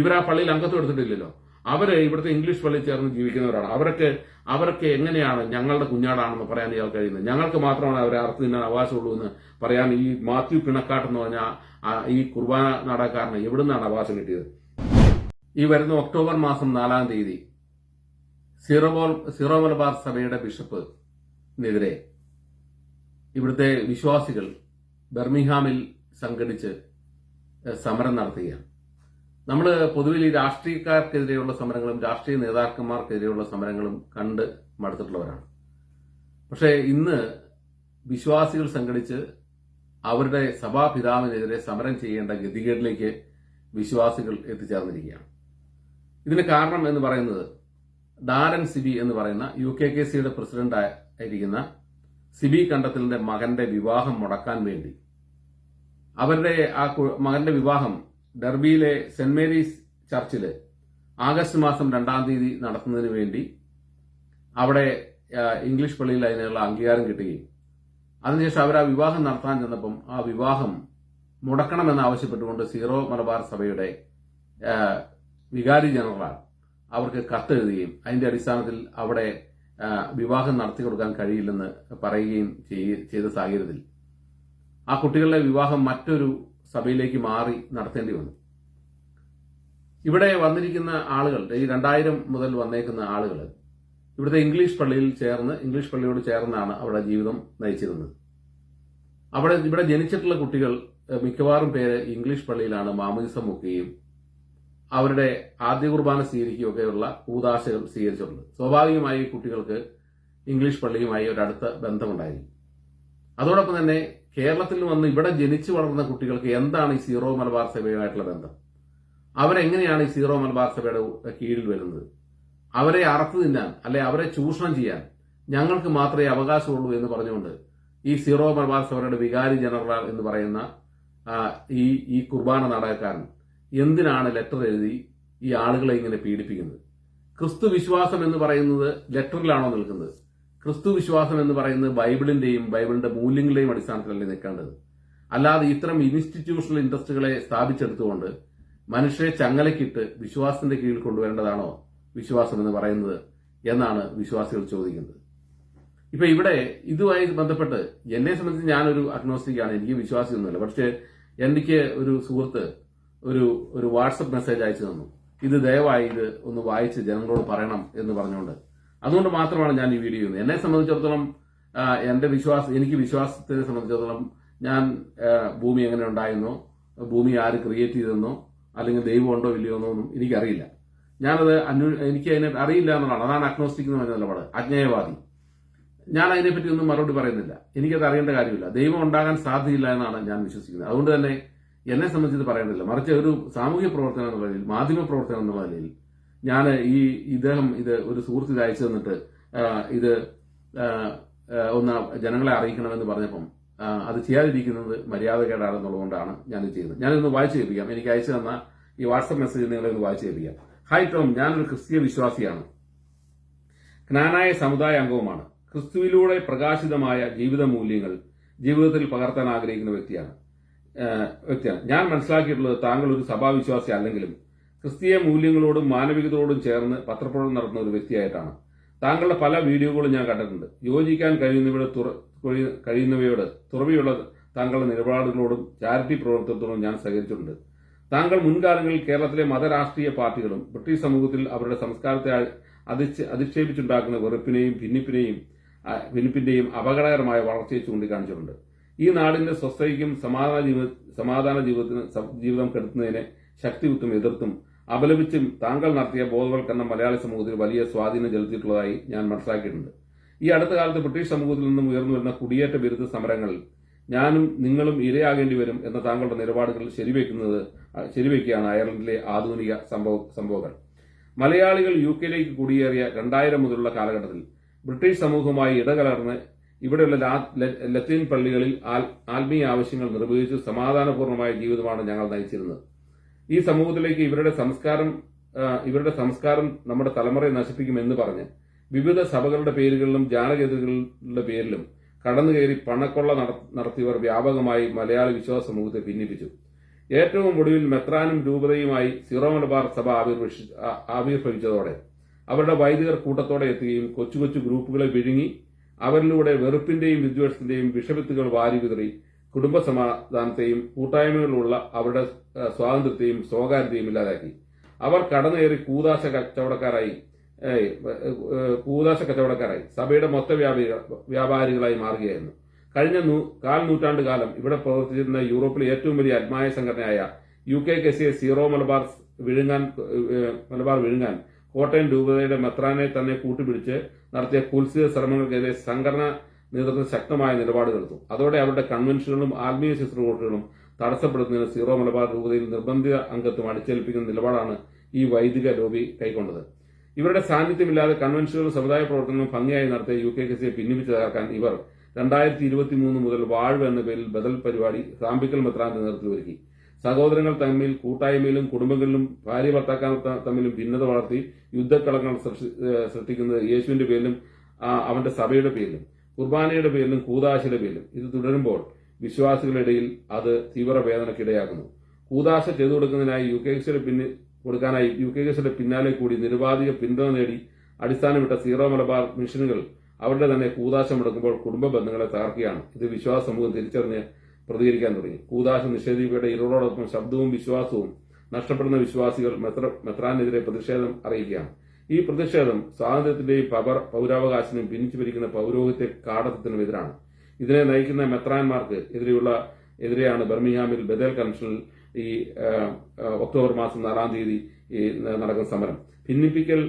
ഇവർ ആ പള്ളിയിൽ അംഗത്വം എടുത്തിട്ടില്ലല്ലോ. അവർ ഇവിടുത്തെ ഇംഗ്ലീഷ് പള്ളിയിൽ ചേർന്ന് ജീവിക്കുന്നവരാണ്. അവരൊക്കെ അവരൊക്കെ എങ്ങനെയാണ് ഞങ്ങളുടെ കുഞ്ഞാടാണെന്ന് പറയാൻ ഇയാൾ കഴിയുന്നത്? ഞങ്ങൾക്ക് മാത്രമാണ് അവരെ അർത്ഥം തിന്നാൻ അവകാശമുള്ളൂ എന്ന് പറയാൻ ഈ മാത്യു പിണക്കാട്ട് എന്ന് പറഞ്ഞ ഈ കുർബാന നാടകക്കാരന് എവിടുന്നാണ് അവകാശം കിട്ടിയത്? ഈ വരുന്ന ഒക്ടോബർ മാസം നാലാം തീയതി സിറോബോൾ സിറോ മലബാർ സഭയുടെ ബിഷപ്പിനെതിരെ ഇവിടുത്തെ വിശ്വാസികൾ ബർമിഹാമിൽ സംഘടിച്ച് സമരം നടത്തുകയാണ്. നമ്മൾ പൊതുവിൽ ഈ രാഷ്ട്രീയക്കാർക്കെതിരെയുള്ള സമരങ്ങളും രാഷ്ട്രീയ നേതാക്കന്മാർക്കെതിരെയുള്ള സമരങ്ങളും കണ്ട് മടുത്തിട്ടുള്ളവരാണ്. പക്ഷേ ഇന്ന് വിശ്വാസികൾ സംഘടിച്ച് അവരുടെ സഭാപിതാവിനെതിരെ സമരം ചെയ്യേണ്ട ഗതികേടിലേക്ക് വിശ്വാസികൾ എത്തിച്ചേർന്നിരിക്കുകയാണ്. ഇതിന് കാരണം എന്ന് പറയുന്നത് ഡാരൻ സിബി എന്ന് പറയുന്ന യു കെ കെ സിയുടെ പ്രസിഡന്റ് ആയിരിക്കുന്ന സിബി കണ്ടത്തിലിന്റെ മകന്റെ വിവാഹം മുടക്കാൻ വേണ്ടി. അവരുടെ ആ മകന്റെ വിവാഹം ഡർബിയിലെ സെന്റ് മേരീസ് ചർച്ചിൽ ആഗസ്റ്റ് മാസം രണ്ടാം തീയതി നടത്തുന്നതിന് വേണ്ടി അവിടെ ഇംഗ്ലീഷ് പള്ളിയിൽ അതിനുള്ള അംഗീകാരം കിട്ടുകയും അതിനുശേഷം അവർ ആ വിവാഹം നടത്താൻ ചെന്നപ്പം ആ വിവാഹം മുടക്കണമെന്ന് ആവശ്യപ്പെട്ടുകൊണ്ട് സീറോ മലബാർ സഭയുടെ വികാരി ജനറൽ അവർക്ക് കത്തെഴുതുകയും അതിന്റെ അടിസ്ഥാനത്തിൽ അവിടെ വിവാഹം നടത്തി കൊടുക്കാൻ കഴിയില്ലെന്ന് പറയുകയും ചെയ്ത സാഹചര്യത്തിൽ ആ കുട്ടികളുടെ വിവാഹം മറ്റൊരു സഭയിലേക്ക് മാറി നടത്തേണ്ടി വന്നു. ഇവിടെ വന്നിരിക്കുന്ന ആളുകൾ ഈ രണ്ടായിരം മുതൽ വന്നേക്കുന്ന ആളുകൾ ഇവിടുത്തെ ഇംഗ്ലീഷ് പള്ളിയിൽ ചേർന്ന് ഇംഗ്ലീഷ് പള്ളിയോട് ചേർന്നാണ് അവിടെ ജീവിതം നയിച്ചിരുന്നത്. അവിടെ ഇവിടെ ജനിച്ചിട്ടുള്ള കുട്ടികൾ മിക്കവാറും പേര് ഇംഗ്ലീഷ് പള്ളിയിലാണ് മാമോദിസം മുക്കുകയും അവരുടെ ആദ്യ കുർബാന സ്വീകരിക്കുകയൊക്കെയുള്ള കൂതാശകൾ സ്വീകരിച്ചിട്ടുണ്ട്. സ്വാഭാവികമായി കുട്ടികൾക്ക് ഇംഗ്ലീഷ് പള്ളിയുമായി ഒരു അടുത്ത ബന്ധമുണ്ടായിരിക്കും അതോടൊപ്പം തന്നെ കേരളത്തിൽ വന്ന് ഇവിടെ ജനിച്ചു വളർന്ന കുട്ടികൾക്ക് എന്താണ് ഈ സീറോ മലബാർ സഭയുമായിട്ടുള്ള ബന്ധം? അവരെങ്ങനെയാണ് ഈ സീറോ മലബാർ സഭയുടെ കീഴിൽ വരുന്നത്? അവരെ അറത്തു തിന്നാൻ അല്ലെ അവരെ ചൂഷണം ചെയ്യാൻ ഞങ്ങൾക്ക് മാത്രമേ അവകാശമുള്ളൂ എന്ന് പറഞ്ഞുകൊണ്ട് ഈ സീറോ മലബാർ സഭയുടെ വികാരി ജനറൽ എന്ന് പറയുന്ന ഈ ഈ കുർബാന നാടകക്കാരൻ എന്തിനാണ് ലെറ്റർ എഴുതി ഈ ആളുകളെ ഇങ്ങനെ പീഡിപ്പിക്കുന്നത്? ക്രിസ്തു വിശ്വാസം എന്ന് പറയുന്നത് ലെറ്ററിലാണോ നിൽക്കുന്നത്? ക്രിസ്തു വിശ്വാസം എന്ന് പറയുന്നത് ബൈബിളിന്റെയും ബൈബിളിന്റെ മൂല്യങ്ങളുടെയും അടിസ്ഥാനത്തിലല്ലേ നിൽക്കേണ്ടത്? അല്ലാതെ ഇത്തരം ഇൻസ്റ്റിറ്റ്യൂഷണൽ ഇൻട്രസ്റ്റുകളെ സ്ഥാപിച്ചെടുത്തുകൊണ്ട് മനുഷ്യരെ ചങ്ങലക്കിട്ട് വിശ്വാസത്തിന്റെ കീഴിൽ കൊണ്ടുവരേണ്ടതാണോ വിശ്വാസം എന്ന് പറയുന്നത് എന്നാണ് വിശ്വാസികൾ ചോദിക്കുന്നത്. ഇപ്പൊ ഇവിടെ ഇതുമായി ബന്ധപ്പെട്ട് എന്നെ സംബന്ധിച്ച് ഞാനൊരു അഗ്നോസ്റ്റിക്കാണ്. എനിക്ക് വിശ്വാസിയൊന്നുമില്ല. പക്ഷേ എനിക്ക് ഒരു സുഹൃത്ത് ഒരു ഒരു വാട്സപ്പ് മെസ്സേജ് അയച്ചു തന്നു. ഇത് ദയവായി ഇത് ഒന്ന് വായിച്ച് ജനങ്ങളോട് പറയണം എന്ന് പറഞ്ഞുകൊണ്ട് അതുകൊണ്ട് മാത്രമാണ് ഞാൻ ഈ വീഡിയോ ചെയ്യുന്നത്. എന്നെ സംബന്ധിച്ചിടത്തോളം എന്റെ വിശ്വാസം എനിക്ക് വിശ്വാസത്തെ സംബന്ധിച്ചിടത്തോളം ഞാൻ ഭൂമി എങ്ങനെ ഉണ്ടായിരുന്നു ഭൂമി ആര് ക്രിയേറ്റ് ചെയ്തെന്നോ അല്ലെങ്കിൽ ഉണ്ടോ ഇല്ലയോ എന്നൊന്നും എനിക്കറിയില്ല. ഞാനത് എനിക്ക് അതിനെ അറിയില്ല എന്നുള്ളതാണ്. അതാണ് അഗ്നോസ്റ്റിക് എന്ന് പറഞ്ഞ നിലപാട്. അജ്ഞേയവാദി ഞാൻ അതിനെപ്പറ്റി ഒന്നും മറുപടി പറയുന്നില്ല. എനിക്കത് അറിയേണ്ട കാര്യമില്ല. ദൈവം ഉണ്ടാകാൻ സാധ്യതയില്ല എന്നാണ് ഞാൻ വിശ്വസിക്കുന്നത്. അതുകൊണ്ട് തന്നെ എന്നെ സംബന്ധിച്ച് പറയുന്നില്ല മറിച്ച് ഒരു സാമൂഹ്യ പ്രവർത്തനം എന്നുള്ള നിലയിൽ മാധ്യമ പ്രവർത്തനം എന്നുള്ള നിലയിൽ ഞാൻ ഈ ഇദ്ദേഹം ഇത് ഒരു സുഹൃത്ത് ഇത് അയച്ചു തന്നിട്ട് ഇത് ഒന്ന് ജനങ്ങളെ അറിയിക്കണമെന്ന് പറഞ്ഞപ്പം അത് ചെയ്യാതിരിക്കുന്നത് മര്യാദകേടാണെന്നുള്ളതുകൊണ്ടാണ് ഞാനിത് ചെയ്യുന്നത് ഞാനിന്ന് വായിച്ചു കേൾപ്പിക്കാം. എനിക്ക് അയച്ചു തന്ന ഈ വാട്സപ്പ് മെസ്സേജ് നിങ്ങളെ ഒന്ന് വായിച്ചു കേൾപ്പിക്കാം. ഹായ് ടോം ഞാനൊരു ക്രിസ്തീയ വിശ്വാസിയാണ്. ജ്ഞാനായ സമുദായ അംഗവുമാണ്. ക്രിസ്തുവിലൂടെ പ്രകാശിതമായ ജീവിത മൂല്യങ്ങൾ ജീവിതത്തിൽ പകർത്താൻ ആഗ്രഹിക്കുന്ന വ്യക്തിയാണ് വ്യക്തിയാണ്. ഞാൻ മനസ്സിലാക്കിയിട്ടുള്ളത് താങ്കൾ ഒരു സഭാവിശ്വാസി അല്ലെങ്കിലും ക്രിസ്തീയ മൂല്യങ്ങളോടും മാനവികതയോടും ചേർന്ന് പത്രപ്രവർത്തനം നടത്തുന്ന ഒരു വ്യക്തിയായിട്ടാണ്. താങ്കളുടെ പല വീഡിയോകളും ഞാൻ കണ്ടിട്ടുണ്ട്. യോജിക്കാൻ കഴിയുന്നവയുടെ കഴിയുന്നവയോട് തുറവിയുള്ള താങ്കളുടെ നിലപാടുകളോടും ചാരിറ്റി പ്രവർത്തനത്തോടും ഞാൻ സഹകരിച്ചിട്ടുണ്ട്. താങ്കൾ മുൻകാലങ്ങളിൽ കേരളത്തിലെ മതരാഷ്ട്രീയ പാർട്ടികളും ബ്രിട്ടീഷ് സമൂഹത്തിൽ അവരുടെ സംസ്കാരത്തെ അധിക്ഷേപിച്ചുണ്ടാക്കുന്ന വെറുപ്പിനെയും ഭിന്നിപ്പിനെയും ഭിന്നിപ്പിന്റെയും അപകടകരമായ വളർച്ചയെ ചൂണ്ടിക്കാണിച്ചിട്ടുണ്ട്. ഈ നാടിന്റെ സ്വസ്ഥതയ്ക്കും സമാധാന ജീവിത സമാധാന ജീവിതത്തിന് ജീവിതം കെടുത്തുന്നതിനെ ശക്തിയുക്തും എതിർത്തും അപലപിച്ചും താങ്കൾ നടത്തിയ ബോധവൽക്കരണം മലയാളി സമൂഹത്തിൽ വലിയ സ്വാധീനം ചെലുത്തിയിട്ടുള്ളതായി ഞാൻ മനസ്സിലാക്കിയിട്ടുണ്ട്. ഈ അടുത്ത കാലത്ത് ബ്രിട്ടീഷ് സമൂഹത്തിൽ നിന്നും ഉയർന്നു വരുന്ന കുടിയേറ്റ വിരുദ്ധ സമരങ്ങളിൽ ഞാനും നിങ്ങളും ഇരയാകേണ്ടി വരും എന്ന താങ്കളുടെ നിലപാടുകൾ ശരിവെക്കുന്നത് ശരിവെക്കുകയാണ് അയർലൻഡിലെ ആധുനിക സംഭവ സംഭവങ്ങൾ. മലയാളികൾ യു കെയിലേക്ക് കുടിയേറിയ രണ്ടായിരം മുതലുള്ള കാലഘട്ടത്തിൽ ബ്രിട്ടീഷ് സമൂഹവുമായി ഇടകലർന്ന് ഇവിടെയുള്ള ലത്തീൻ പള്ളികളിൽ ആത്മീയ ആവശ്യങ്ങൾ നിർവഹിച്ച് സമാധാനപൂർണമായ ജീവിതമാണ് ഞങ്ങൾ നയിച്ചിരുന്നത്. ഈ സമൂഹത്തിലേക്ക് ഇവരുടെ സംസ്കാരം ഇവരുടെ സംസ്കാരം നമ്മുടെ തലമുറയെ നശിപ്പിക്കുമെന്ന് പറഞ്ഞ് വിവിധ സഭകളുടെ പേരുകളിലും ജാനകേതുകളുടെ പേരിലും കടന്നുകയറി പണക്കൊള്ള നട- നടത്തിയവർ വ്യാപകമായി മലയാളി വിശ്വാസ സമൂഹത്തെ ഭിന്നിപ്പിച്ചു. ഏറ്റവും ഒടുവിൽ മെത്രാനും രൂപതയുമായി സീറോ മലബാർ സഭ ആവിർഭവിച്ച- ആവിർഭവിച്ചതോടെ അവരുടെ വൈദികർ കൂട്ടത്തോടെ എത്തുകയും കൊച്ചു കൊച്ചു ഗ്രൂപ്പുകളെ വിഴുങ്ങി അവരിലൂടെ വെറുപ്പിന്റെയും വിദ്വേഷത്തിന്റെയും വിഷവിത്തുകൾ വാരി വിതറി കുടുംബ സമാധാനത്തെയും കൂട്ടായ്മകളിലുള്ള അവരുടെ സ്വാതന്ത്ര്യത്തെയും സ്വകാര്യതയും ഇല്ലാതാക്കി. അവർ കടന്നേറി കൂതാശ കച്ചവടക്കാരായി കൂതാശ കച്ചവടക്കാരായി. സഭയുടെ മൊത്ത വ്യാപാരികളായി മാറുകയായിരുന്നു. കഴിഞ്ഞ കാൽ നൂറ്റാണ്ട് കാലം ഇവിടെ പ്രവർത്തിച്ചിരുന്ന യൂറോപ്പിലെ ഏറ്റവും വലിയ അത്മായ സംഘടനയായ യു കെ കെസിയെ സീറോ മലബാർ വിഴുങ്ങാൻ മലബാർ വിഴുങ്ങാൻ കോട്ടയം രൂപതയുടെ മെത്രാനെ തന്നെ കൂട്ടുപിടിച്ച് നടത്തിയ കുൽസിത ശ്രമങ്ങൾക്കെതിരെ സംഘടന നേതൃത്വം ശക്തമായ നിലപാടുകളെടുത്തു അതോടെ അവരുടെ കൺവെൻഷനുകളും ആത്മീയ ശുശ്രൂഷകളും തടസ്സപ്പെടുത്തുന്നതിന് സീറോ മലബാർ രൂപതയിൽ നിർബന്ധിത അംഗത്വം അടിച്ചേൽപ്പിക്കുന്ന നിലപാടാണ് ഈ വൈദിക ലോബി കൈക്കൊണ്ടത്. ഇവരുടെ സാന്നിധ്യമില്ലാതെ കൺവെൻഷനുകളും സമുദായ പ്രവർത്തനങ്ങളും ഭംഗിയായി നടത്തിയ യു കെ കെസിയെ ഭിന്നിപ്പിച്ച് തകർക്കാൻ ഇവർ രണ്ടായിരത്തി ഇരുപത്തി മൂന്ന് മുതൽ വാഴ്വ് എന്ന പേരിൽ ബദൽ പരിപാടി സാമ്പിക്കൽ മെത്രാന്റെ നേതൃത്വത്തിൽ ഒരുക്കി. സഹോദരങ്ങൾ തമ്മിൽ കൂട്ടായ്മയിലും കുടുംബങ്ങളിലും ഭാര്യ ഭർത്താക്കൾ തമ്മിലും ഭിന്നത വളർത്തി യുദ്ധക്കളങ്ങൾ സൃഷ്ടി- സൃഷ്ടിക്കുന്നത് യേശുവിന്റെ പേരിലും അവന്റെ സഭയുടെ പേരിലും. കുർബാനയുടെ പേരിലും കൂതാശയുടെ പേരിലും ഇത് തുടരുമ്പോൾ വിശ്വാസികളിടയിൽ അത് തീവ്ര വേദനക്കിടയാക്കുന്നു കൂതാശ ചെയ്തു കൊടുക്കുന്നതിനായി യു കെ എസിയുടെ പിന്നിൽ കൊടുക്കാനായി യു കെ എസിയുടെ പിന്നാലെ കൂടി നിരുപാധിക പിന്തുണ നേടി അടിസ്ഥാനമിട്ട സീറോ മലബാർ മിഷനുകൾ അവരുടെ തന്നെ കൂതാശ മുടക്കുമ്പോൾ കുടുംബ ബന്ധങ്ങളെ തകർക്കുകയാണ്. ഇത് വിശ്വാസ സമൂഹം തിരിച്ചറിഞ്ഞ് പ്രതികരിക്കാൻ തുടങ്ങി. കൂതാശ നിഷേധിക്കപ്പെട്ട ഇരുളോടൊപ്പം ശബ്ദവും വിശ്വാസവും നഷ്ടപ്പെടുന്ന വിശ്വാസികൾ മെത്ര മെത്രാനെതിരെ പ്രതിഷേധം അറിയിക്കുകയാണ്. ഈ പ്രതിഷേധം സ്വാതന്ത്ര്യത്തിന്റെയും പവർ പൗരാവകാശത്തിനും ഭിന്നിച്ചു ഭരിക്കുന്ന പൗരോഹിത്യ കാടത്തത്തിനും എതിരാണ്. ഇതിനെ നയിക്കുന്ന മെത്രാൻമാർക്ക് എതിരെയുള്ള എതിരെയാണ് ബർമിംഗ്ഹാമിൽ ബദൽ കൺവെൻഷനിൽ ഈ ഒക്ടോബർ മാസം നാലാം തീയതി നടക്കുന്ന സമരം. ഭിന്നിപ്പിക്കൽ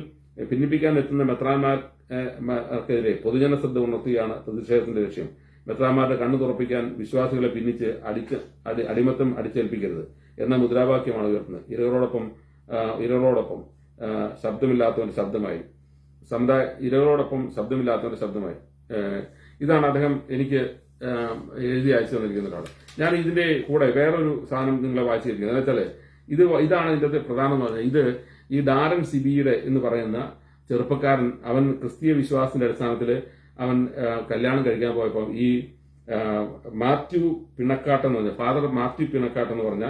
ഭിന്നിപ്പിക്കാൻ എത്തുന്ന മെത്രാൻമാർക്കെതിരെ പൊതുജന ശ്രദ്ധ ഉണർത്തുകയാണ് പ്രതിഷേധത്തിന്റെ ലക്ഷ്യം. മെത്രാന്മാരുടെ കണ്ണു തുറപ്പിക്കാൻ വിശ്വാസികളെ ഭിന്നിച്ച് അടിച്ച് അടി അടിമത്തം അടിച്ചേൽപ്പിക്കരുത് എന്ന മുദ്രാവാക്യമാണ് ഉയർത്തുന്നത്. ഇരകളോടൊപ്പം ഇരകളോടൊപ്പം ശബ്ദമില്ലാത്തവന്റെ ശബ്ദമായി. സമുദായ ഇരകളോടൊപ്പം ശബ്ദമില്ലാത്തവന്റെ ശബ്ദമായി. ഇതാണ് അദ്ദേഹം എനിക്ക് എഴുതി അയച്ചു തന്നിരിക്കുന്ന ഒരാൾ ഞാൻ ഇതിന്റെ കൂടെ വേറൊരു സാധനം നിങ്ങളെ വായിച്ചിരിക്കുന്നത്. വെച്ചാൽ ഇത് ഇതാണ് ഇതിന്റെ പ്രധാനം പറഞ്ഞാൽ ഇത് ഈ ഡാരൻ സിബിയുടെ എന്ന് പറയുന്ന ചെറുപ്പക്കാരൻ അവൻ ക്രിസ്തീയ വിശ്വാസത്തിന്റെ അടിസ്ഥാനത്തിൽ അവൻ കല്യാണം കഴിക്കാൻ പോയപ്പോൾ ഈ മാത്യു പിണക്കാട്ട് എന്ന് പറഞ്ഞ ഫാദർ മാത്യു പിണക്കാട്ട് എന്ന് പറഞ്ഞ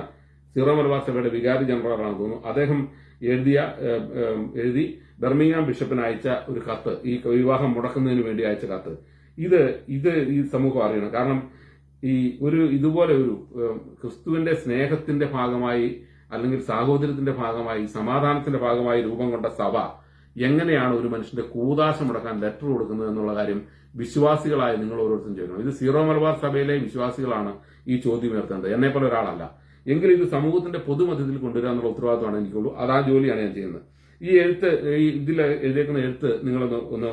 സിറോ മലബാർ സഭയുടെ വികാരി തോന്നുന്നു. അദ്ദേഹം എഴുതിയ എഴുതി ബർമിംഗാം ബിഷപ്പിന് അയച്ച ഒരു കത്ത് ഈ വിവാഹം മുടക്കുന്നതിന് വേണ്ടി അയച്ച കത്ത്. ഇത് ഇത് ഈ സമൂഹം അറിയണം. കാരണം ഈ ഒരു ഇതുപോലെ ഒരു ക്രിസ്തുവിന്റെ സ്നേഹത്തിന്റെ ഭാഗമായി അല്ലെങ്കിൽ സാഹോദര്യത്തിന്റെ ഭാഗമായി സമാധാനത്തിന്റെ ഭാഗമായി രൂപം കൊണ്ട സഭ എങ്ങനെയാണ് ഒരു മനുഷ്യന്റെ കൂതാശ മുടക്കാൻ ലെറ്റർ കൊടുക്കുന്നത് എന്നുള്ള കാര്യം വിശ്വാസികളായ നിങ്ങൾ ഓരോരുത്തരും ചെയ്യണം ഇത് സീറോ മലബാർ സഭയിലെ വിശ്വാസികളാണ് ഈ ചോദ്യം ഉയർത്തേണ്ടത്. എന്നെപ്പോലെ ഒരാളല്ല. എങ്കിൽ ഇത് സമൂഹത്തിന്റെ പൊതുമധ്യത്തിൽ കൊണ്ടുവരിക എന്നുള്ള ഉത്തരവാദിത്തമാണ് എനിക്കുള്ളൂ. അത് ആ ജോലിയാണ് ഞാൻ ചെയ്യുന്നത്. ഈ എഴുത്ത് ഈ ഇതിൽ എഴുതിയേക്കുന്ന എഴുത്ത് നിങ്ങളൊന്ന് ഒന്ന്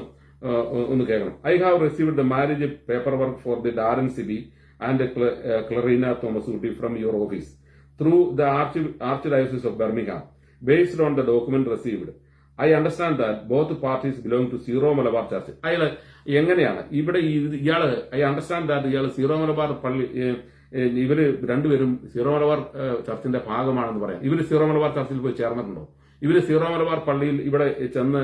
ഒന്ന് കേൾക്കണം. I have received the marriage paper work for the Darren Sibi and Clarina Thomas Kutty from your office through the arch archdiocese of Birmingham based on the document received I understand that both parties belong to Syro Malabar church അയാൾ എങ്ങനെയാണ്? ഇവിടെ ഇയാൾ I understand that ഇയാൾ zero Malabar പള്ളി ഇവർ രണ്ടുപേരും zero Malabar ചർച്ചിന്റെ ഭാഗമാണെന്ന് പറയാം. ഇവർ സീറോ മലബാർ ചർച്ചിൽ പോയി ചേർന്നിട്ടുണ്ടോ? ഇവർ സീറോ മലബാർ പള്ളിയിൽ ഇവിടെ ചെന്ന്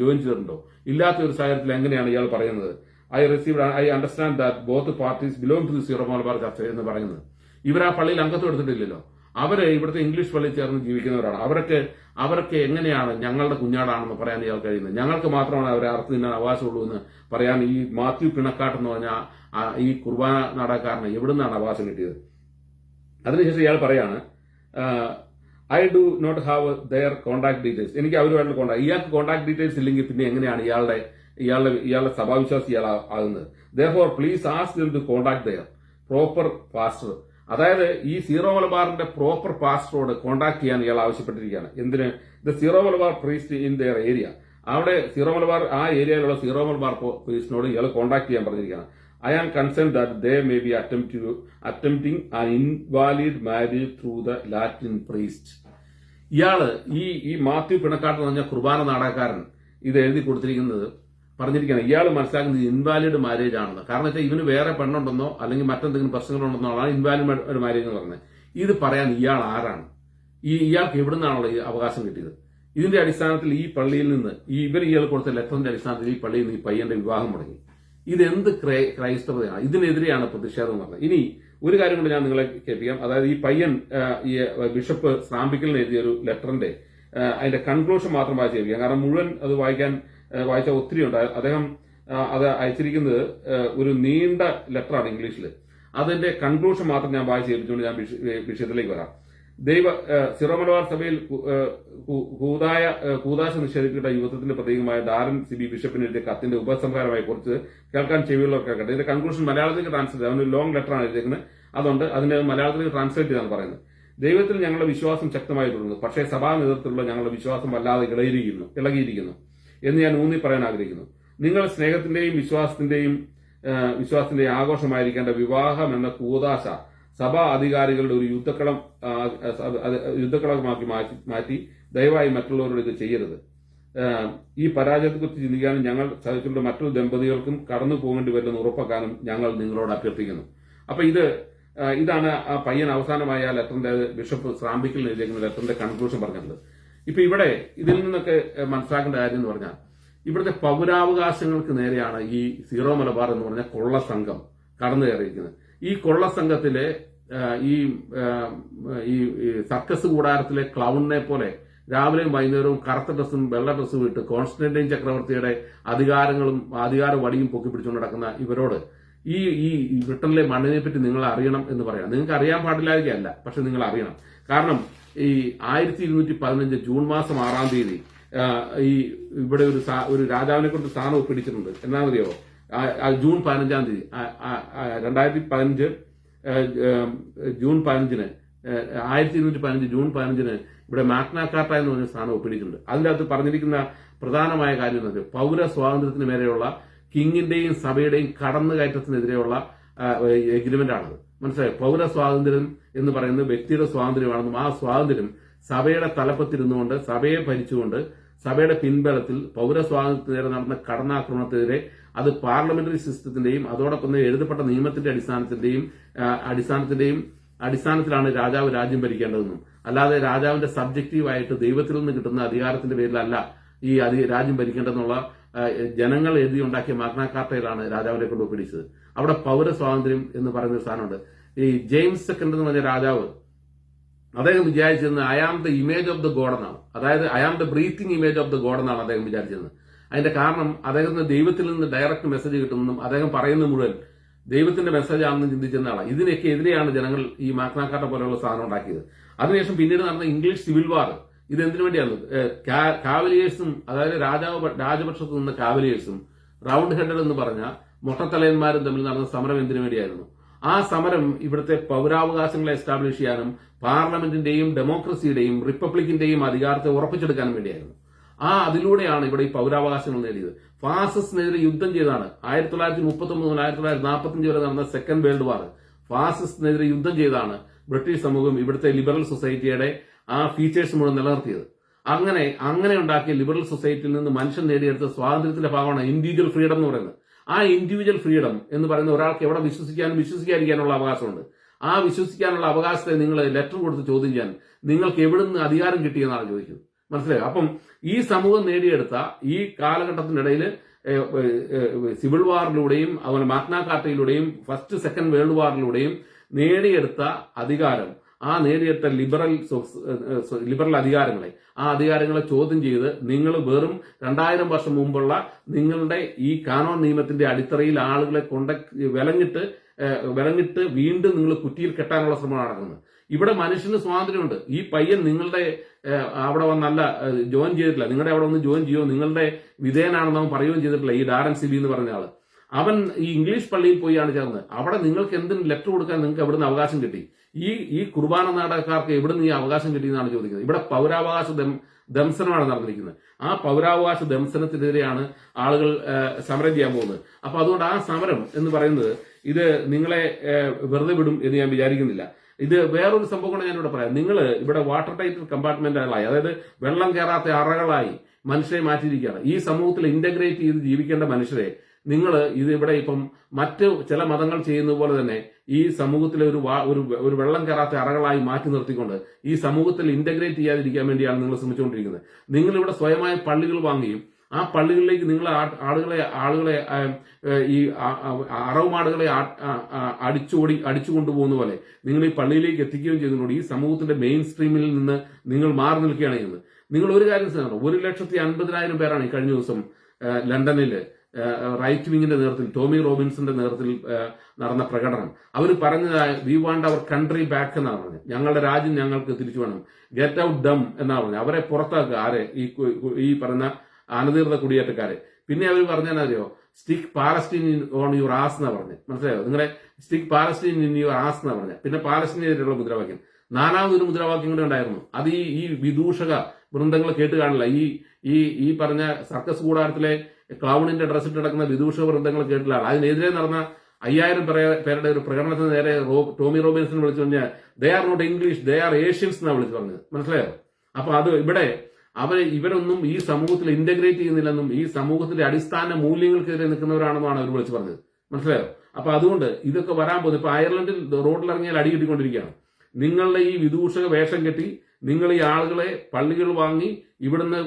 ജോയിൻ ചെയ്തിട്ടുണ്ടോ? ഇല്ലാത്ത ഒരു സാഹചര്യത്തിൽ എങ്ങനെയാണ് ഇയാൾ പറയുന്നത്? I receive I understand that both parties belong to the Syro Malabar church എന്ന് പറയുന്നത്. ഇവർ ആ പള്ളിയിൽ അംഗത്വം എടുത്തിട്ടില്ലല്ലോ. അവർ ഇവിടുത്തെ ഇംഗ്ലീഷ് പള്ളിയിൽ ചേർന്ന് ജീവിക്കുന്നവരാണ്. അവരൊക്കെ അവരൊക്കെ എങ്ങനെയാണ് ഞങ്ങളുടെ കുഞ്ഞാടാണെന്ന് പറയാൻ ഇയാൾ കഴിയുന്നത്? ഞങ്ങൾക്ക് മാത്രമാണ് അവരെ അർത്ഥം തിന്നാൻ അവകാശമുള്ളൂ എന്ന് പറയാൻ ഈ മാത്യു പിണക്കാട്ട് എന്ന് പറഞ്ഞ ഈ കുർബാന നാടകക്കാരന് എവിടുന്നാണ് അവകാശം കിട്ടിയത്? അതിനുശേഷം ഇയാൾ പറയാണ് I do not have their contact details എനിക്ക് അവരുമായിട്ടുള്ള കോൺടാക്ട് ഇയാൾക്ക് കോൺടാക്ട് ഡീറ്റെയിൽസ് ഇല്ലെങ്കിൽ പിന്നെ എങ്ങനെയാണ് ഇയാളുടെ ഇയാളുടെ ഇയാളുടെ സഭാവിശ്വാസി ഇയാൾ ആകുന്നത്? ദോർ please ask them to contact their proper pastor അതായത് ഈ സീറോ മലബാറിന്റെ പ്രോപ്പർ പാസ്റ്ററോട് കോൺടാക്ട് ചെയ്യാൻ ഇയാൾ ആവശ്യപ്പെട്ടിരിക്കുകയാണ്. എന്തിന്? The Syro Malabar priest in their area അവിടെ സീറോ മലബാർ ആ ഏരിയയിലുള്ള സീറോ മലബാർ പ്രീസ്റ്റിനോട് ഇയാൾ കോൺടാക്ട് ചെയ്യാൻ പറഞ്ഞിരിക്കുകയാണ്. I concerned that they may be attempting, attempting an invalid marriage through the Latin priest. ഇയാൾ ഈ ഈ മാത്യു പിണക്കാട്ട് എന്ന് പറഞ്ഞ കുർബാന നാടകക്കാരൻ ഇത് എഴുതി കൊടുത്തിരിക്കുന്നത് പറഞ്ഞിരിക്കുകയാണ്. ഇയാൾ മനസ്സിലാക്കുന്നത് ഇൻവാലിഡ് മാരേജ് ആണെന്ന്. കാരണം വെച്ചാൽ ഇവന് വേറെ പെണ്ണുണ്ടെന്നോ അല്ലെങ്കിൽ മറ്റെന്തെങ്കിലും പ്രശ്നങ്ങളുണ്ടെന്നോ ആണ് ഇൻവാലിഡ് മാരേജ് എന്ന് പറഞ്ഞത്. ഇത് പറയാൻ ഇയാൾ ആരാണ്? ഈ ഇയാൾക്ക് എവിടെ നിന്നാണല്ലോ ഈ അവകാശം കിട്ടിയത്? ഇതിന്റെ അടിസ്ഥാനത്തിൽ ഈ പള്ളിയിൽ നിന്ന് ഈ ഇവർ ഇയാൾ കൊടുത്ത ലെറ്ററിന്റെ അടിസ്ഥാനത്തിൽ ഈ പള്ളിയിൽ നിന്ന് ഈ പയ്യന്റെ വിവാഹം മുടങ്ങി ഇതെന്ത് ക്രൈ- ക്രൈസ്തവതയാണ്? ഇതിനെതിരെയാണ് പ്രതിഷേധം എന്ന് പറഞ്ഞത്. ഇനി ഒരു കാര്യം കൂടി ഞാൻ നിങ്ങളെ കേൾപ്പിക്കാം. അതായത് ഈ പയ്യൻ ഈ ബിഷപ്പ് സ്രാമ്പിക്കലിന് എഴുതിയ ഒരു ലെറ്ററിന്റെ അതിന്റെ കൺക്ലൂഷൻ മാത്രം വായിച്ച് കേൾപ്പിക്കാം കാരണം മുഴുവൻ അത് വായിക്കാൻ വായിച്ച ഒത്തിരി ഉണ്ട്. അദ്ദേഹം അത് അയച്ചിരിക്കുന്നത് ഒരു നീണ്ട ലെറ്ററാണ് ഇംഗ്ലീഷിൽ അതിന്റെ കൺക്ലൂഷൻ മാത്രം ഞാൻ വായിച്ച് കേൾപ്പിച്ചുകൊണ്ട് ഞാൻ വിഷയത്തിലേക്ക് വരാം. ദൈവ സിറോ മലബാർ സഭയിൽ കൂതായ കൂതാശ നിഷേധിക്കപ്പെട്ട യുവത്വത്തിന്റെ പ്രതീകമായ ദാരൻ സി ബി ബിഷപ്പിന് എഴുതിയ കത്തിന്റെ ഉപസംഹാരമായി കുറിച്ച് കേൾക്കാൻ ചെവിയുള്ളവർക്ക് കേൾക്കട്ടെ. ഇതിന്റെ കൺക്ലൂഷൻ മലയാളത്തിലേക്ക് ട്രാൻസ്ലേറ്റ് അവന് ലോങ് ലെറ്ററാണ് എഴുതിയിരിക്കുന്നത് അതുകൊണ്ട് അതിനെ മലയാളത്തിലേക്ക് ട്രാൻസ്ലേറ്റ് ചെയ്താണ് പറയുന്നത്. ദൈവത്തിൽ ഞങ്ങളുടെ വിശ്വാസം ശക്തമായി തുടരുന്നു. പക്ഷേ സഭാ നേതൃത്വത്തിലുള്ള ഞങ്ങളുടെ വിശ്വാസം വല്ലാതെ ഇളയിരിക്കുന്നു ഇളകിയിരിക്കുന്നു എന്ന് ഞാൻ ഊന്നി പറയാൻ ആഗ്രഹിക്കുന്നു. നിങ്ങൾ സ്നേഹത്തിന്റെയും വിശ്വാസത്തിന്റെയും വിശ്വാസത്തിന്റെയും ആഘോഷമായിരിക്കേണ്ട വിവാഹം എന്ന കൂതാശ സഭാ അധികാരികളുടെ ഒരു യുദ്ധക്കളം യുദ്ധക്കളമാക്കി മാറ്റി മാറ്റി ദയവായി മറ്റുള്ളവരോട് ഇത് ചെയ്യരുത്. ഈ പരാജയത്തെക്കുറിച്ച് ചിന്തിക്കാനും ഞങ്ങൾ സഹിച്ചുള്ള മറ്റു ദമ്പതികൾക്കും കടന്നു പോകേണ്ടി വരുമെന്ന് ഉറപ്പാക്കാനും ഞങ്ങൾ നിങ്ങളോട് അഭ്യർത്ഥിക്കുന്നു. അപ്പൊ ഇത് ഇതാണ് ആ പയ്യൻ അവസാനമായ ആ ലെറ്ററിന്റെ ബിഷപ്പ് സ്രാമ്പിക്കൽ എഴുതിയിരിക്കുന്ന ലെറ്ററിന്റെ കൺക്ലൂഷൻ പറഞ്ഞിട്ടുള്ളത് ഇപ്പൊ ഇവിടെ ഇതിൽ നിന്നൊക്കെ മനസ്സിലാക്കേണ്ട കാര്യം എന്ന് പറഞ്ഞാൽ ഇവിടുത്തെ പൗരാവകാശങ്ങൾക്ക് നേരെയാണ് ഈ സീറോ മലബാർ എന്ന് പറഞ്ഞ കൊള്ള സംഘം കടന്നു കയറിയിരിക്കുന്നത്. ഈ കൊള്ള സംഘത്തിലെ ഈ ഈ സർക്കസ് കൂടാരത്തിലെ ക്ലൗണിനെ പോലെ രാവിലെയും വൈകുന്നേരവും കറുത്ത ഡ്രസ്സും വെള്ള ഡ്രസ്സും ഇട്ട് കോൺസ്റ്റന്റൈൻ ചക്രവർത്തിയുടെ അധികാരങ്ങളും അധികാര വടിയും പൊക്കി പിടിച്ചുകൊണ്ട് നടക്കുന്ന ഇവരോട് ഈ ഈ ബ്രിട്ടനിലെ മണ്ണിനെ പറ്റി നിങ്ങൾ അറിയണം എന്ന് പറയാം. നിങ്ങൾക്ക് അറിയാൻ പാടില്ലായിരിക്കല്ല പക്ഷെ നിങ്ങൾ അറിയണം. കാരണം ഈ ആയിരത്തി ഇരുന്നൂറ്റി പതിനഞ്ച് ജൂൺ മാസം ആറാം തീയതി ഈ ഇവിടെ ഒരു ഒരു രാജാവിനെ കൊണ്ട് സ്ഥാനം ഒപ്പിടിച്ചിട്ടുണ്ട്. എന്നാ ആ ജൂൺ പതിനഞ്ചാം തീയതി. രണ്ടായിരത്തി പതിനഞ്ച് ജൂൺ പതിനഞ്ചിന് ആയിരത്തി ഇരുന്നൂറ്റി പതിനഞ്ച് ജൂൺ പതിനഞ്ചിന് ഇവിടെ മാഗ്ന കാർട്ട എന്ന് പറഞ്ഞ സ്ഥാനം ഒപ്പിടിച്ചിട്ടുണ്ട്. അതിന്റെ അകത്ത് പറഞ്ഞിരിക്കുന്ന പ്രധാനമായ കാര്യം എന്ന് വെച്ചാൽ പൗര സ്വാതന്ത്ര്യത്തിന് മേലെയുള്ള കിങ്ങിന്റെയും സഭയുടെയും കടന്നുകയറ്റത്തിനെതിരെയുള്ള എഗ്രിമെന്റ് ആണത് മനസ്സിലായോ? പൗര സ്വാതന്ത്ര്യം എന്ന് പറയുന്നത് വ്യക്തിയുടെ സ്വാതന്ത്ര്യമാണെന്നും ആ സ്വാതന്ത്ര്യം സഭയുടെ തലപ്പത്തിരുന്നുകൊണ്ട് സഭയെ ഭരിച്ചുകൊണ്ട് സഭയുടെ പിൻബലത്തിൽ പൗരസ്വാതന്ത്ര്യത്തിനേരെ നേരെ നടന്ന കടന്നാക്രമണത്തിനെതിരെ അത് പാർലമെന്ററി സിസ്റ്റത്തിന്റെയും അതോടൊപ്പം തന്നെ എഴുതപ്പെട്ട നിയമത്തിന്റെ അടിസ്ഥാനത്തിന്റെയും അടിസ്ഥാനത്തിന്റെയും അടിസ്ഥാനത്തിലാണ് രാജാവ് രാജ്യം ഭരിക്കേണ്ടതെന്നും. അല്ലാതെ രാജാവിന്റെ സബ്ജക്റ്റീവായിട്ട് ദൈവത്തിൽ നിന്ന് കിട്ടുന്ന അധികാരത്തിന്റെ പേരിലല്ല ഈ രാജ്യം ഭരിക്കേണ്ടതെന്നുള്ള ജനങ്ങൾ എഴുതിയുണ്ടാക്കിയ മാഗ്ന കാർട്ടയിലാണ് രാജാവിനെ കൊണ്ട് പിടിച്ചത്. അവിടെ പൗരസ്വാതന്ത്ര്യം എന്ന് പറയുന്ന ഒരു സ്ഥാനമുണ്ട് ഈ ജെയിംസ് സെക്കൻഡ് എന്ന് പറഞ്ഞ രാജാവ് അദ്ദേഹം വിചാരിച്ചിരുന്നത് I am the image of the God എന്നാണ്. അതായത് I am the breathing image of the God എന്നാണ് അദ്ദേഹം വിചാരിച്ചിരുന്നത്. അതിന്റെ കാരണം അദ്ദേഹത്തിന് ദൈവത്തിൽ നിന്ന് ഡയറക്റ്റ് മെസ്സേജ് കിട്ടുന്നതും അദ്ദേഹം പറയുന്ന മുഴുവൻ ദൈവത്തിന്റെ മെസ്സേജ് ആണെന്ന് ചിന്തിച്ചിരുന്ന ആളാണ്. ഇതിനൊക്കെ എതിരെയാണ് ജനങ്ങൾ ഈ മാക്നാക്കാട്ട പോലെയുള്ള സാധനം ഉണ്ടാക്കിയത്. അതിനുശേഷം പിന്നീട് നടന്ന ഇംഗ്ലീഷ് സിവിൽ വാർ. ഇത് എന്തിനു വേണ്ടിയാണ്? കാവലിയേഴ്സും അതായത് രാജാവ് രാജപക്ഷത്ത് നിന്ന് കാവലിയേഴ്സും റൗണ്ട് ഹെഡഡ് എന്ന് പറഞ്ഞ മൊട്ടത്തലയന്മാരും തമ്മിൽ നടന്ന സമരം എന്തിനു വേണ്ടിയായിരുന്നു? ആ സമരം ഇവിടുത്തെ പൗരാവകാശങ്ങളെ എസ്റ്റാബ്ലിഷ് ചെയ്യാനും പാർലമെന്റിന്റെയും ഡെമോക്രസിയുടെയും റിപ്പബ്ലിക്കിന്റെയും അധികാരത്തെ ഉറപ്പിച്ചെടുക്കാനും വേണ്ടിയായിരുന്നു. ആ അതിലൂടെയാണ് ഇവിടെ ഈ പൗരാവകാശങ്ങൾ നേടിയത്. ഫാസിസ്റ്റിനെതിരെ യുദ്ധം ചെയ്താണ് ആയിരത്തി തൊള്ളായിരത്തി മുപ്പത്തി ഒമ്പത് മുതൽ ആയിരത്തി തൊള്ളായിരത്തി നാൽപ്പത്തഞ്ച് വരെ നടന്ന സെക്കൻഡ് വേൾഡ് വാർ ഫാസിസ്റ്റിനെതിരെ യുദ്ധം ചെയ്താണ് ബ്രിട്ടീഷ് സമൂഹം ഇവിടുത്തെ ലിബറൽ സൊസൈറ്റിയുടെ ആ ഫീച്ചേഴ്സ് മുഴുവൻ നിലനിർത്തിയത്. അങ്ങനെ അങ്ങനെ ഉണ്ടാക്കിയ ലിബറൽ സൊസൈറ്റിയിൽ നിന്ന് മനുഷ്യൻ നേടിയെടുത്ത സ്വാതന്ത്ര്യത്തിന്റെ ഭാഗമാണ് ഇൻഡിവിജ്വൽ ഫ്രീഡം എന്ന് പറയുന്നത്. ആ ഇൻഡിവിജ്വൽ ഫ്രീഡം എന്ന് പറയുന്ന ഒരാൾക്ക് എവിടെ വിശ്വസിക്കാനും വിശ്വസിക്കാതിരിക്കാനുള്ള അവകാശമുണ്ട്. ആ വിശ്വസിക്കാനുള്ള അവകാശത്തെ നിങ്ങൾ ലെറ്റർ കൊടുത്ത് ചോദ്യം ചെയ്യാൻ നിങ്ങൾക്ക് എവിടുന്ന് അധികാരം കിട്ടിയെന്നാണ് ചോദിക്കുന്നത്. മനസ്സിലായോ? അപ്പം ഈ സമൂഹം നേടിയെടുത്ത ഈ കാലഘട്ടത്തിനിടയിൽ സിവിൽ വാറിലൂടെയും അതുപോലെ മാഗ്ന കാർട്ടയിലൂടെയും ഫസ്റ്റ് സെക്കൻഡ് വേൾഡ് വാറിലൂടെയും നേടിയെടുത്ത അധികാരം ആ നേടിയെടുത്ത ലിബറൽ ലിബറൽ അധികാരങ്ങളെ ആ അധികാരങ്ങളെ ചോദ്യം ചെയ്ത് നിങ്ങൾ വെറും രണ്ടായിരം വർഷം മുമ്പുള്ള നിങ്ങളുടെ ഈ കാനോൺ നിയമത്തിന്റെ അടിത്തറയിൽ ആളുകളെ കൊണ്ട വിലങ്ങിട്ട് വിലങ്ങിട്ട് വീണ്ടും നിങ്ങൾ കുറ്റിയിൽ കെട്ടാനുള്ള ശ്രമം നടക്കുന്നത്. ഇവിടെ മനുഷ്യന് സ്വാതന്ത്ര്യമുണ്ട്. ഈ പയ്യൻ നിങ്ങളുടെ അവിടെ വന്നല്ല ജോയിൻ ചെയ്തിട്ടില്ല. നിങ്ങളുടെ അവിടെ വന്ന് ജോയിൻ ചെയ്യോ? നിങ്ങളുടെ വിധേയനാണെന്ന് അവൻ പറയുകയും ചെയ്തിട്ടില്ല. ഈ ഡാരൻ സിബി എന്ന് പറഞ്ഞ ആൾ. അവൻ ഈ ഇംഗ്ലീഷ് പള്ളിയിൽ പോയാണ് ചേർന്നത്. അവിടെ നിങ്ങൾക്ക് എന്തിനും ലെറ്റർ കൊടുക്കാൻ നിങ്ങൾക്ക് അവിടുന്ന് അവകാശം കിട്ടി? ഈ ഈ കുർബാന നാടകക്കാർക്ക് എവിടുന്ന് ഈ അവകാശം കിട്ടിയെന്നാണ് ചോദിക്കുന്നത്. ഇവിടെ പൗരാവകാശ ദംസനമാണ് നടന്നിരിക്കുന്നത്. ആ പൗരാവകാശ ദംസനത്തിനെതിരെയാണ് ആളുകൾ സമരം ചെയ്യാൻ പോകുന്നത്. അപ്പൊ അതുകൊണ്ട് ആ സമരം എന്ന് പറയുന്നത് ഇത് നിങ്ങളെ വെറുതെ വിടും എന്ന് ഞാൻ വിചാരിക്കുന്നില്ല. ഇത് വേറൊരു സംഭവം കൂടെ ഞാനിവിടെ പറയാം. നിങ്ങൾ ഇവിടെ വാട്ടർ ടൈറ്റ് കമ്പാർട്ട്മെന്റുകളായി അതായത് വെള്ളം കയറാത്ത അറകളായി മനുഷ്യരെ മാറ്റിയിരിക്കുകയാണ്. ഈ സമൂഹത്തിൽ ഇന്റഗ്രേറ്റ് ചെയ്ത് ജീവിക്കേണ്ട മനുഷ്യരെ നിങ്ങൾ ഇത് ഇവിടെ ഇപ്പം മറ്റ് ചില മതങ്ങൾ ചെയ്യുന്ന പോലെ തന്നെ ഈ സമൂഹത്തിലെ ഒരു ഒരു ഒരു വെള്ളം കയറാത്ത അറകളായി മാറ്റി നിർത്തിക്കൊണ്ട് ഈ സമൂഹത്തിൽ ഇന്റഗ്രേറ്റ് ചെയ്യാതിരിക്കാൻ വേണ്ടിയാണ് നിങ്ങൾ ശ്രമിച്ചുകൊണ്ടിരിക്കുന്നത്. നിങ്ങൾ ഇവിടെ സ്വയമായ പള്ളികൾ വാങ്ങുകയും ആ പള്ളികളിലേക്ക് നിങ്ങൾ ആളുകളെ ആളുകളെ ഈ അറവുമാടുകളെ അടിച്ചോടി അടിച്ചു കൊണ്ടുപോകുന്ന പോലെ നിങ്ങൾ ഈ പള്ളിയിലേക്ക് എത്തിക്കുകയും ചെയ്തുകൊണ്ട് ഈ സമൂഹത്തിന്റെ മെയിൻ സ്ട്രീമിൽ നിന്ന് നിങ്ങൾ മാറി നിൽക്കുകയാണ് ചെയ്യുന്നത്. നിങ്ങൾ ഒരു കാര്യം ഒരു ലക്ഷത്തി അൻപതിനായിരം പേരാണ് കഴിഞ്ഞ ദിവസം ലണ്ടനിൽ റൈറ്റ് വിങ്ങിന്റെ നേതൃത്വത്തിൽ ടോമി റോബിൻസിന്റെ നേതൃത്വത്തിൽ നടന്ന പ്രകടനം. അവർ പറഞ്ഞത് we want our country back എന്നാണ് പറഞ്ഞത്. ഞങ്ങളുടെ രാജ്യം ഞങ്ങൾക്ക് തിരിച്ചു വേണം. ഗെറ്റ് ഔട്ട് ഡം എന്നാണ് പറഞ്ഞത്. അവരെ പുറത്താക്കുക. ആരെ? ഈ ഈ പറഞ്ഞ അനധികൃത കുടിയേറ്റക്കാരെ. പിന്നെ അവർ പറഞ്ഞാൽ അറിയോ? Stick Palestine on your ass എന്നാ പറഞ്ഞത്. മനസ്സിലായോ? നിങ്ങളെ stick Palestine in your ass എന്നാ പറഞ്ഞത്. പിന്നെ പാലസ്റ്റീനെതിരെയുള്ള മുദ്രാവാക്യം. നാലാമതൊരു മുദ്രാവാക്യം കൂടെ ഉണ്ടായിരുന്നു. അത് ഈ ഈ വിദൂഷക വൃന്ദങ്ങൾ കേട്ട് കാണില്ല. ഈ ഈ ഈ പറഞ്ഞ സർക്കസ് കൂടാരത്തിലെ ക്ലൗണിന്റെ ഡ്രസ്സിട്ട് നടക്കുന്ന വിദൂഷ വൃന്ദങ്ങൾ കേട്ടിലാണ്. അതിനെതിരെ നടന്ന അയ്യായിരം പേരെ- പേരുടെ ഒരു പ്രകടനത്തിന് നേരെ ടോമി റോബിൻസിനെ വിളിച്ചു പറഞ്ഞാൽ they are not English they are Asians എന്നാണ് വിളിച്ചു പറഞ്ഞത് മനസ്സിലായോ? അപ്പൊ അത് ഇവിടെ അവരെ ഇവരൊന്നും ഈ സമൂഹത്തിൽ ഇന്റഗ്രേറ്റ് ചെയ്യുന്നില്ലെന്നും ഈ സമൂഹത്തിന്റെ അടിസ്ഥാന മൂല്യങ്ങൾക്കെതിരെ നിൽക്കുന്നവരാണെന്നാണ് അവർ വിളിച്ചു പറഞ്ഞത്. മനസ്സിലായോ? അപ്പൊ അതുകൊണ്ട് ഇതൊക്കെ വരാൻ പോകുന്നത് ഇപ്പൊ അയർലൻഡിൽ റോഡിലിറങ്ങിയാൽ അടി കിട്ടിക്കൊണ്ടിരിക്കുകയാണ്. നിങ്ങളുടെ ഈ വിദൂഷക വേഷം കെട്ടി നിങ്ങൾ ഈ ആളുകളെ പള്ളികൾ വാങ്ങി ഇവിടുന്ന്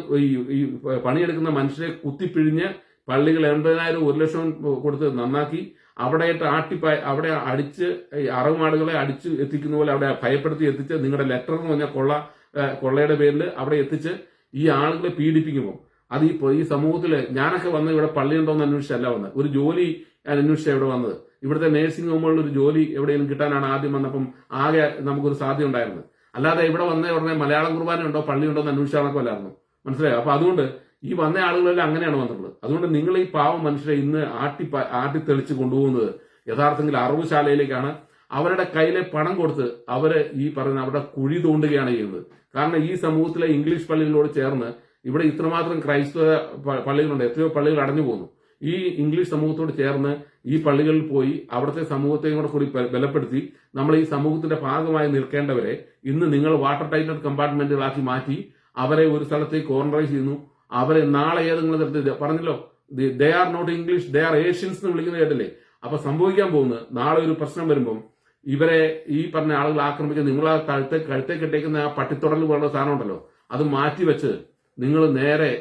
ഈ പണിയെടുക്കുന്ന മനുഷ്യരെ കുത്തിപ്പിഴിഞ്ഞ് പള്ളികൾ എൺപതിനായിരം ഒരു ലക്ഷം കൊടുത്ത് നന്നാക്കി അവിടെ ആട്ടിപ്പായ അവിടെ അടിച്ച് അറവുമാടുകളെ അടിച്ച് എത്തിക്കുന്ന പോലെ അവിടെ ഭയപ്പെടുത്തി എത്തിച്ച് നിങ്ങളുടെ ലെറ്റർ എന്ന് പറഞ്ഞ കൊള്ള കൊള്ളയുടെ പേരിൽ അവിടെ എത്തിച്ച് ഈ ആളുകളെ പീഡിപ്പിക്കുമ്പോൾ അത് ഈ ഈ സമൂഹത്തിൽ ഞാനൊക്കെ വന്ന് ഇവിടെ പള്ളി എന്ന് അന്വേഷിച്ചല്ല വന്നത്. ഒരു ജോലി അന്വേഷിച്ചാണ് അന്വേഷിച്ച ഇവിടെ വന്നത്. ഇവിടുത്തെ നേഴ്സിംഗ് ഹോമുകളിൽ ഒരു ജോലി എവിടെയെങ്കിലും കിട്ടാനാണ് ആദ്യം വന്നപ്പം ആകെ നമുക്കൊരു സാധ്യത ഉണ്ടായിരുന്നത്. അല്ലാതെ ഇവിടെ വന്ന ഉടനെ മലയാളം കുർബാന ഉണ്ടോ പള്ളി ഉണ്ടോ എന്ന് അന്വേഷിച്ചാണൊക്കെല്ലായിരുന്നു മനസ്സിലായോ? അപ്പൊ അതുകൊണ്ട് ഈ വന്ന ആളുകളെല്ലാം അങ്ങനെയാണ് വന്നിട്ടുള്ളത്. അതുകൊണ്ട് നിങ്ങൾ ഈ പാവം മനുഷ്യരെ ഇന്ന് ആട്ടി ആട്ടി തെളിച്ച് കൊണ്ടുപോകുന്നത് യഥാർത്ഥത്തിൽ അറിവുശാലയിലേക്കാണ്. അവരുടെ കയ്യിലെ പണം കൊടുത്ത് അവർ ഈ പറയുന്ന അവരുടെ കുഴി തോണ്ടുകയാണ് ചെയ്യുന്നത്. കാരണം ഈ സമൂഹത്തിലെ ഇംഗ്ലീഷ് പള്ളികളോട് ചേർന്ന് ഇവിടെ ഇത്രമാത്രം ക്രൈസ്തവ പള്ളികളുണ്ട്. എത്രയോ പള്ളികൾ അടഞ്ഞു പോകുന്നു. ഈ ഇംഗ്ലീഷ് സമൂഹത്തോട് ചേർന്ന് ഈ പള്ളികളിൽ പോയി അവിടുത്തെ സമൂഹത്തെയും കൂടെ കൂടി ബലപ്പെടുത്തി നമ്മൾ ഈ സമൂഹത്തിന്റെ ഭാഗമായി നിൽക്കേണ്ടവരെ ഇന്ന് നിങ്ങൾ വാട്ടർ ടൈറ്റഡ് കമ്പാർട്ട്മെന്റുകളാക്കി മാറ്റി അവരെ ഒരു സ്ഥലത്തേക്ക് കോർണറൈസ് ചെയ്യുന്നു. അവരെ നാളെ ഏതെങ്കിലും തരത്തിൽ പറഞ്ഞല്ലോ? They are not English they are Asians എന്ന് വിളിക്കുന്ന കേട്ടല്ലേ? അപ്പൊ സംഭവിക്കാൻ പോകുന്നത് നാളെ ഒരു പ്രശ്നം വരുമ്പം ഇവരെ ഈ പറഞ്ഞ ആളുകൾ ആക്രമിക്കുന്ന നിങ്ങൾ കഴുത്തെ കഴുത്തെ കെട്ടേക്കുന്ന ആ പട്ടിത്തുടൽ പോലുള്ള സാധനം ഉണ്ടല്ലോ അത് മാറ്റി വെച്ച് നിങ്ങൾ നേരെ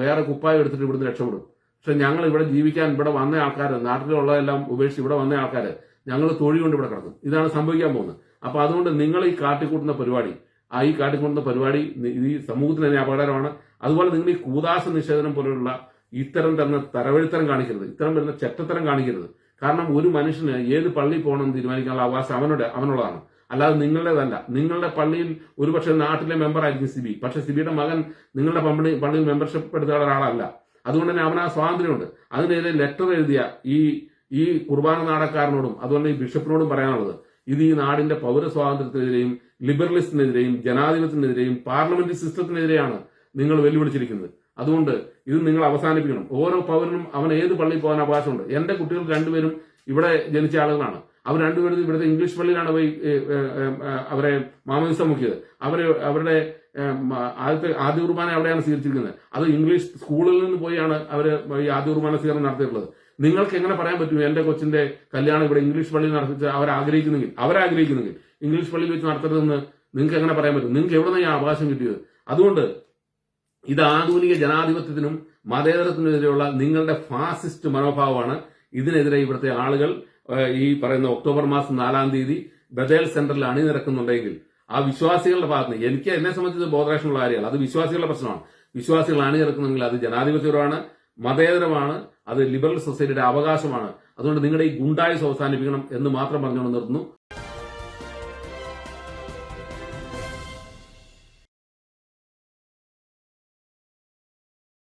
വേറെ കുപ്പായം എടുത്തിട്ട് ഇവിടുന്ന് രക്ഷപ്പെടും. പക്ഷെ ഞങ്ങൾ ഇവിടെ ജീവിക്കാൻ ഇവിടെ വന്ന ആൾക്കാർ നാട്ടിലുള്ളതെല്ലാം ഉപേക്ഷിച്ച് ഇവിടെ വന്ന ആൾക്കാർ ഞങ്ങൾ തൊഴി കൊണ്ട് ഇവിടെ കിടക്കും. ഇതാണ് സംഭവിക്കാൻ പോകുന്നത്. അപ്പൊ അതുകൊണ്ട് നിങ്ങൾ ഈ കാട്ടിക്കൂട്ടുന്ന പരിപാടി ആ ഈ കാട്ടിക്കൂട്ടുന്ന പരിപാടി ഈ സമൂഹത്തിന് തന്നെ അപകടകരമാണ്. അതുപോലെ നിങ്ങൾ ഈ കൂതാശ നിഷേധനം പോലെയുള്ള ഇത്തരം തന്നെ തരവഴുത്തരം കാണിക്കരുത്. ഇത്തരം വരുന്ന ചെറ്റത്തരം കാണിക്കരുത്. കാരണം ഒരു മനുഷ്യന് ഏത് പള്ളി പോകണം തീരുമാനിക്കാനുള്ള അവകാശം അവനുടെ അവനുള്ളതാണ്. അല്ലാതെ നിങ്ങളുടേതല്ല. നിങ്ങളുടെ പള്ളിയിൽ ഒരുപക്ഷെ നാട്ടിലെ മെമ്പർ ആയിരിക്കും സിബി. പക്ഷെ സിബിയുടെ മകൻ നിങ്ങളുടെ പള്ളി പള്ളിയിൽ മെമ്പർഷിപ്പ് എടുത്ത ഒരാളല്ല. അതുകൊണ്ട് തന്നെ അവനാ സ്വാതന്ത്ര്യമുണ്ട്. അതിനെതിരെ ലെറ്റർ എഴുതിയ ഈ ഈ കുർബാന നാടക്കാരനോടും അതുപോലെ ഈ ബിഷപ്പിനോടും പറയാനുള്ളത് ഇത് ഈ നാടിന്റെ പൗര സ്വാതന്ത്ര്യത്തിനെതിരെയും ലിബറലിസത്തിനെതിരെയും ജനാധിപത്യത്തിനെതിരെയും പാർലമെന്റ് സിസ്റ്റത്തിനെതിരെയാണ് നിങ്ങൾ വെല്ലുവിളിച്ചിരിക്കുന്നത്. അതുകൊണ്ട് ഇത് നിങ്ങൾ അവസാനിപ്പിക്കണം. ഓരോ പൗരനും അവൻ ഏത് പള്ളിയിൽ പോകാൻ അവകാശമുണ്ട്. എന്റെ കുട്ടികൾ രണ്ടുപേരും ഇവിടെ ജനിച്ച ആളുകളാണ്. അവർ രണ്ടുപേരും ഇവിടുത്തെ ഇംഗ്ലീഷ് പള്ളിയിലാണ് പോയി അവരെ മാമോദിസ മുക്കിയത്. അവരെ അവരുടെ ആദ്യത്തെ ആദ്യ കുർബാന അവിടെയാണ് സ്വീകരിച്ചിരിക്കുന്നത്? അത് ഇംഗ്ലീഷ് സ്കൂളിൽ നിന്ന് പോയാണ് അവർ ഈ ആദ്യ കുർബാന സ്വീകരണം നടത്തിയിട്ടുള്ളത്. നിങ്ങൾക്ക് എങ്ങനെ പറയാൻ പറ്റും എന്റെ കൊച്ചിന്റെ കല്യാണം ഇവിടെ ഇംഗ്ലീഷ് പള്ളിയിൽ നടത്തിച്ച് അവർ ആഗ്രഹിക്കുന്നെങ്കിൽ? അവരാഗ്രഹിക്കുന്നെങ്കിൽ ഇംഗ്ലീഷ് പള്ളിയിൽ വെച്ച് നടത്തരുതെന്ന് നിങ്ങൾക്ക് എങ്ങനെ പറയാൻ പറ്റും? നിങ്ങൾക്ക് എവിടെ നിന്ന് ഈ അവകാശം കിട്ടിയത്? അതുകൊണ്ട് ഇത് ആധുനിക ജനാധിപത്യത്തിനും മതേതരത്തിനെതിരെയുള്ള നിങ്ങളുടെ ഫാസിസ്റ്റ് മനോഭാവമാണ് ഇതിനെതിരെ ഇവിടുത്തെ ആളുകൾ ഈ പറയുന്ന ഒക്ടോബർ മാസം നാലാം തീയതി ബദേൽ സെന്ററിൽ അണിനിരക്കുന്നുണ്ടെങ്കിൽ ആ വിശ്വാസികളുടെ ഭാഗത്ത് എനിക്ക് എന്നെ സംബന്ധിച്ച് ബോധരാഷ്ട്രമുള്ള കാര്യമല്ല. അത് വിശ്വാസികളുടെ പ്രശ്നമാണ്. വിശ്വാസികൾ അണിനിരക്കുന്നെങ്കിൽ അത് ജനാധിപത്യപരമാണ് മതേതരമാണ് അത് ലിബറൽ സൊസൈറ്റിയുടെ അവകാശമാണ്. അതുകൊണ്ട് നിങ്ങളുടെ ഈ ഗുണ്ടായുസ് അവസാനിപ്പിക്കണം എന്ന് മാത്രം പറഞ്ഞുകൊണ്ട് നിർത്തുന്നു.